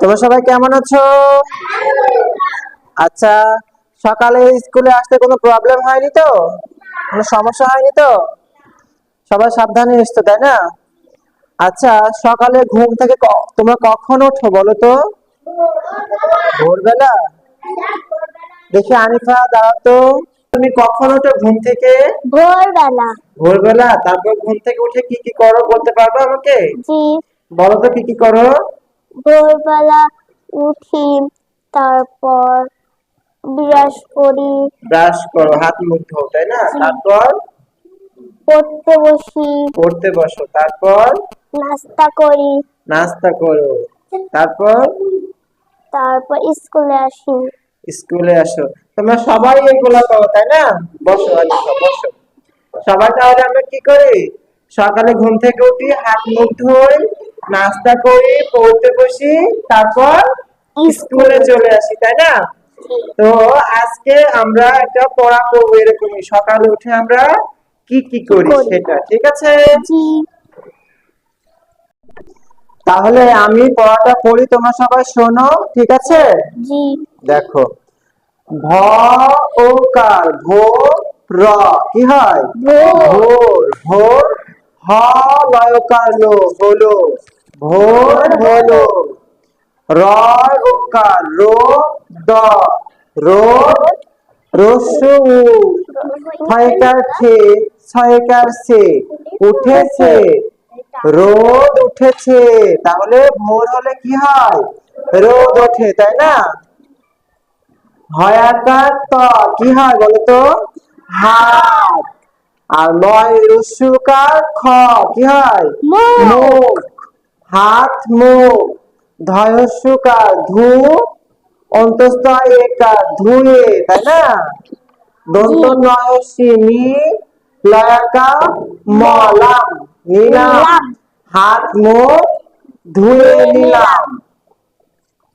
তোমরা সবাই কেমন আছো? আচ্ছা সকালে স্কুলে আসতে কোনো প্রবলেম হয়নি তো? কোনো সমস্যা হয়নি তো? সবাই সাবধানে এসছো তাই না? আচ্ছা সকালে ঘুম থেকে তোমরা কখন ওঠো বলো তো? ভোরবেলা? দেখি আনিফা দাঁড়াও তো তুমি কখন ওঠো ঘুম থেকে? ভোরবেলা। ভোরবেলা তারপর ঘুম থেকে উঠে কি কি করো বলতে পারবে আমাকে? জি। বলো তো কি কি করো? ভোরবেলা উঠি তারপর ব্রাশ করি। ব্রাশ করো হাত মুখ ধো তাই না? তারপর? পড়তে বসি। পড়তে বসো তারপর? নাস্তা করি। নাস্তা করো তারপর? তারপর স্কুলে আসি। স্কুলে আসো। তোমরা সবাই এগুলা করো তাই না? বসো আনিফা বসো। সবাই তাহলে আমরা কি করি? সকালে ঘুম থেকে উঠি হাত মুখ ধুই নাস্তা করি পড়তে বসি তারপর স্কুলে চলে আসি তাই না? তো আজকে আমরা একটা পড়া করব এরকমই। সকালে উঠে আমরা কি কি করি। সেটা ঠিক আছে? তাহলে আমি পড়াটা পড়ি তোমরা সবাই শোনো ঠিক আছে? দেখো। ভ ও কার ভো র কি হয়? ভোর। ভোর হ লয়কার লো হলো। ভোর হলো। র ওকার রো দ রোদ রস্যু উ ছয়কার খে ছয়কার সে উঠেছে। রোদ উঠেছে। তাহলে ভোর হলে কি হয়? রোদ ওঠে তাই না? হয়াকার ত কি হয় বলতো? হাত। আর লয় রস্যুকার খ কি হয়? মুখ। হাত মুখ ধয়স্যুকার ধু অন্তস্থ ধুয়ে তাই না? দন্ত নয়সী নি লয়াকা মলাম নিলাম। নিলাম। হাত মুখ ধুয়ে নিলাম।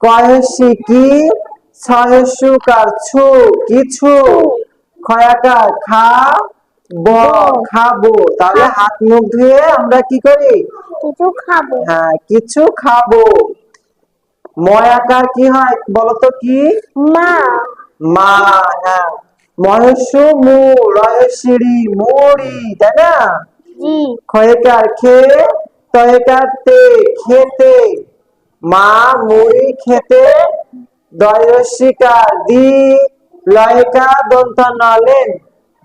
কয়সী কি? ছয়সুকার ছু কিছু। খয়াকার খা ব খাব। তাহলে হাত মুখ ধুয়ে আমরা কি করি? কিছু খাব। হ্যাঁ কিছু খাব। কি হয় বলতো কি? মা। মা হ্যাঁ। মহেশু মু মুড়ি তাই না? ক্ষয়কার খে তয়কার তে খেতে। মা মুড়ি খেতে দয়সিকার দি লয়কা দন্ত নলেন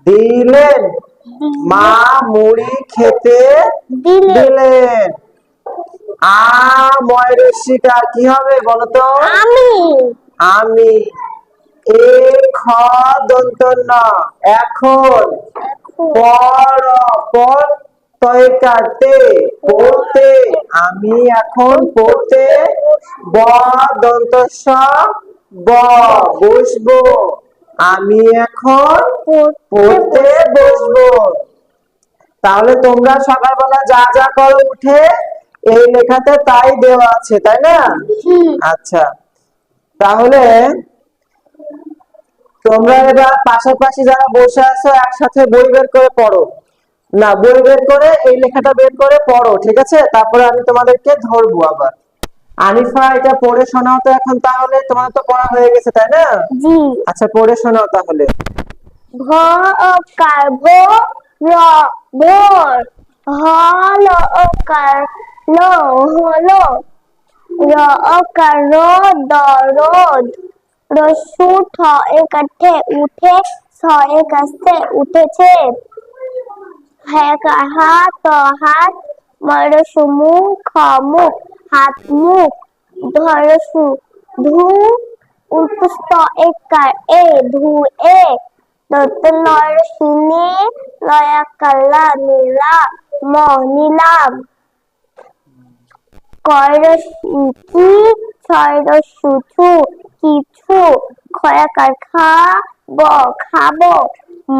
দিলেন। মা মুড়ি খেতে দিলে। দিলেন। আ ময়ূরশিকার কি হবে বলতো আমি। আমি। এ খ দন্ত ন এখন পর পর তয়কাতে পড়তে। আমি এখন পড়তে ব দন্ত স ব বসবো। আমি এখন পড়তে বসবো। তাহলে তোমরা সকালবেলা যা যা করো উঠে এই লেখাতে তাই দেওয়া আছে তাই না? আচ্ছা। তাহলে তোমরা এবার পাশাপাশি যারা বসে আছো একসাথে বই বের করে পড়ো। না বই বের করে এই লেখাটা বের করে পড়ো ঠিক আছে? তারপরে আমি তোমাদেরকে ধরবো আবার। আনিফা এটা পড়ে শোনাও তো এখন তাহলে। তোমার তো পড়া হয়ে গেছে তাই না? জি। আচ্ছা পড়ে শোনাও তাহলে। ভ কার ভো র ভোর হ ল কার লো হলো র কার রো দ রোদ রসু ঠ এ কাঠে উঠে ছ এ কাছে উঠেছে। হ্যাঁ হাত হাত মরসু মুখ খ মুখ। হাত, মুখ ধরসু ধু উল্পুস্ত একার, এ, ধু, এ, দত্ত, নর, সিনে, লয়া কাল্লা নীলা, ম, নিলাম। কয়র কি কিছু খয়াকার খা, ব, খাব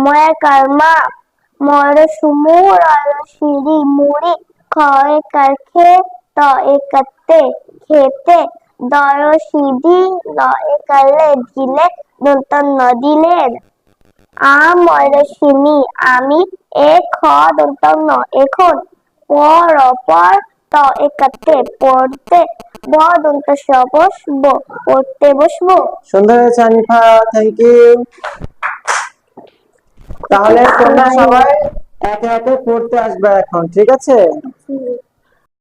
ময়াকার মা, মর, সুমু, রয়, সিঁড়ি, মুড়ি খয়কার খে আমি এ খ এখন পর পর ত একাতে পড়তে ব দন্ত বসবো, পড়তে সুন্দর হয়েছে আনিফা থ্যাংক ইউ তাহলে তোমরা সবাই একে একে পড়তে আসবে এখন, ঠিক আছে?